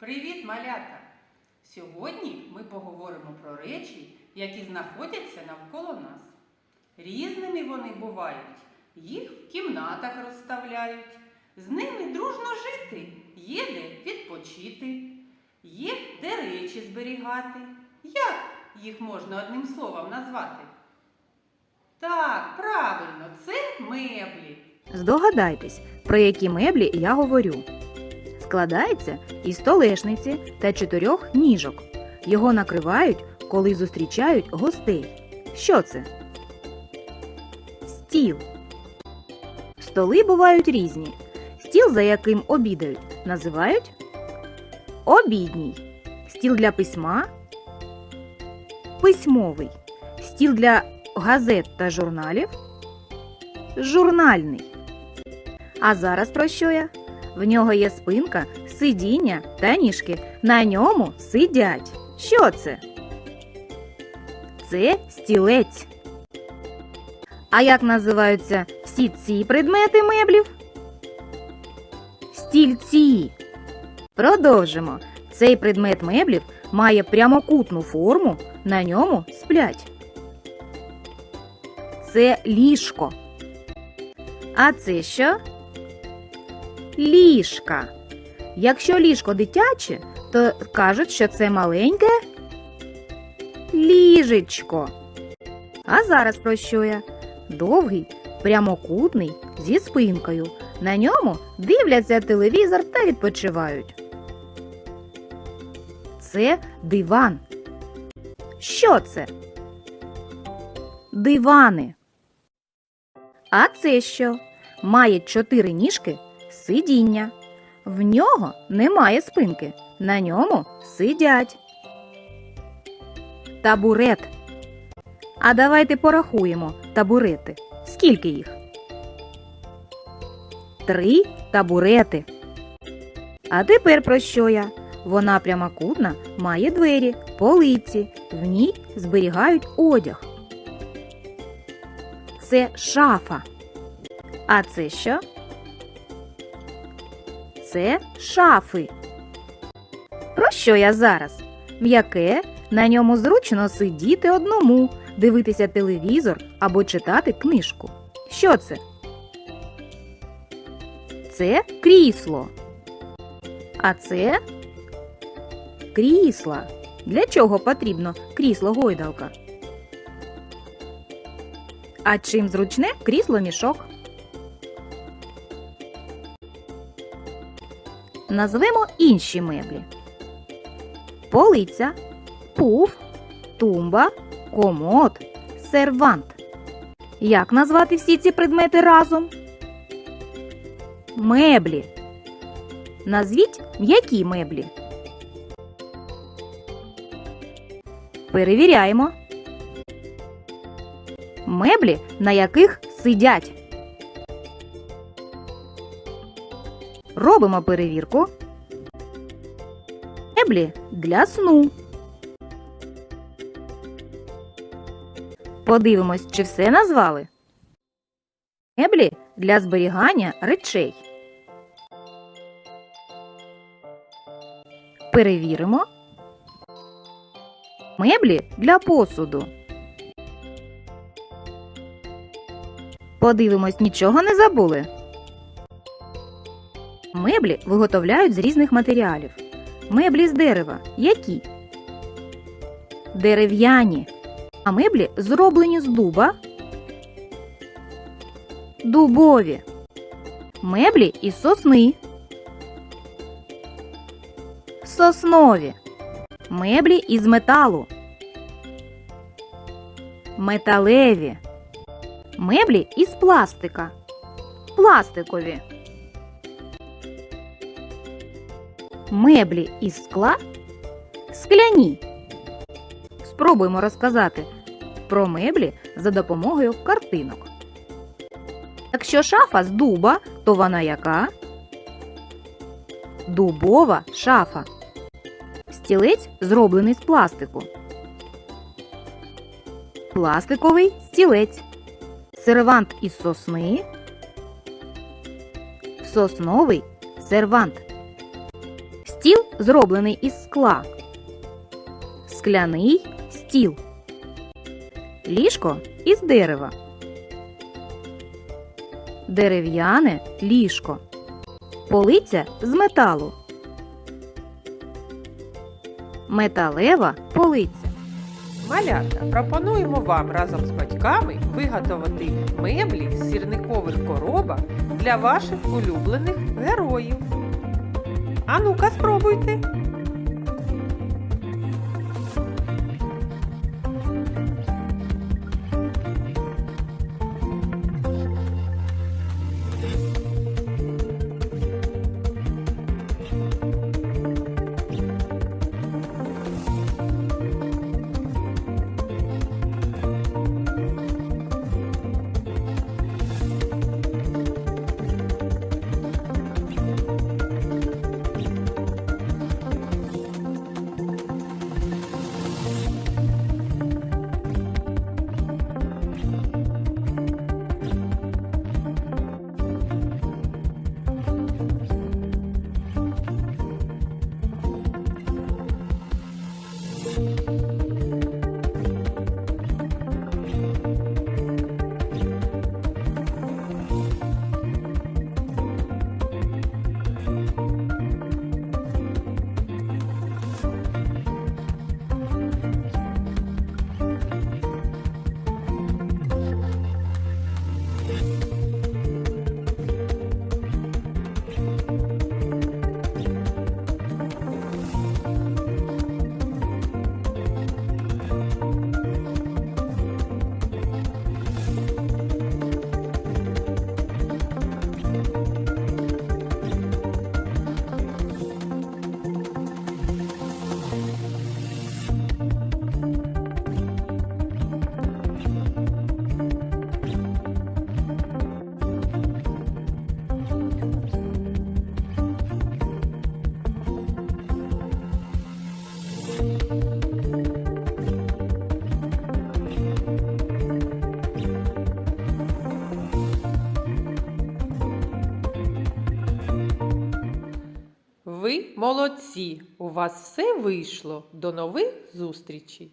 Привіт, малята! Сьогодні ми поговоримо про речі, які знаходяться навколо нас. Різними вони бувають, їх в кімнатах розставляють, з ними дружно жити, є де відпочити, є де речі зберігати. Як їх можна одним словом назвати? Так, правильно, це меблі. Здогадайтесь, про які меблі я говорю. Складається із столешниці та чотирьох ніжок. Його накривають, коли зустрічають гостей. Що це? Стіл. Столи бувають різні. Стіл, за яким обідають, називають обідній. Стіл для письма письмовий. Стіл для газет та журналів журнальний. А зараз про що я? В нього є спинка, сидіння та ніжки. На ньому сидять. Що це? Це стілець. А як називаються всі ці предмети меблів? Стільці. Продовжимо. Цей предмет меблів має прямокутну форму, на ньому сплять. Це ліжко. А це що? Ліжка. Якщо ліжко дитяче, то кажуть, що це маленьке ліжечко. А зараз про що я? Довгий, прямокутний, зі спинкою. На ньому дивляться телевізор та відпочивають. Це диван. Що це? Дивани. А це що? Має чотири ніжки сидіння. В нього немає спинки. На ньому сидять. Табурет. А давайте порахуємо табурети. Скільки їх? Три табурети. А тепер про що я? Вона прямокутна, має двері, полиці. В ній зберігають одяг. Це шафа. А це що? Це шафи. Про що я зараз? М'яке, на ньому зручно сидіти одному, дивитися телевізор або читати книжку. Що це? Це крісло. А це крісла. Для чого потрібно крісло гойдалка? А чим зручне крісло мішок? Назвемо інші меблі. Полиця, пуф, тумба, комод, сервант. Як назвати всі ці предмети разом? Меблі. Назвіть м'які меблі. Перевіряємо. Меблі, на яких сидять. Робимо перевірку. Меблі для сну. Подивимось, чи все назвали. Меблі для зберігання речей. Перевіримо. Меблі для посуду. Подивимось, нічого не забули. Меблі виготовляють з різних матеріалів. Меблі з дерева. Які? Дерев'яні. А меблі зроблені з дуба. Дубові. Меблі із сосни. Соснові. Меблі із металу. Металеві. Меблі із пластика. Пластикові. Меблі із скла скляні. Спробуємо розказати про меблі за допомогою картинок. Якщо шафа з дуба, то вона яка? Дубова шафа. Стілець зроблений з пластику. Пластиковий стілець. Сервант із сосни. Сосновий сервант. Стіл зроблений із скла. Скляний стіл. Ліжко із дерева. Дерев'яне ліжко. Полиця з металу. Металева полиця. Малята, пропонуємо вам разом з батьками виготовити меблі з сірникових коробок для ваших улюблених героїв. А ну-ка, спробуйте! Молодці! У вас все вийшло. До нових зустрічей!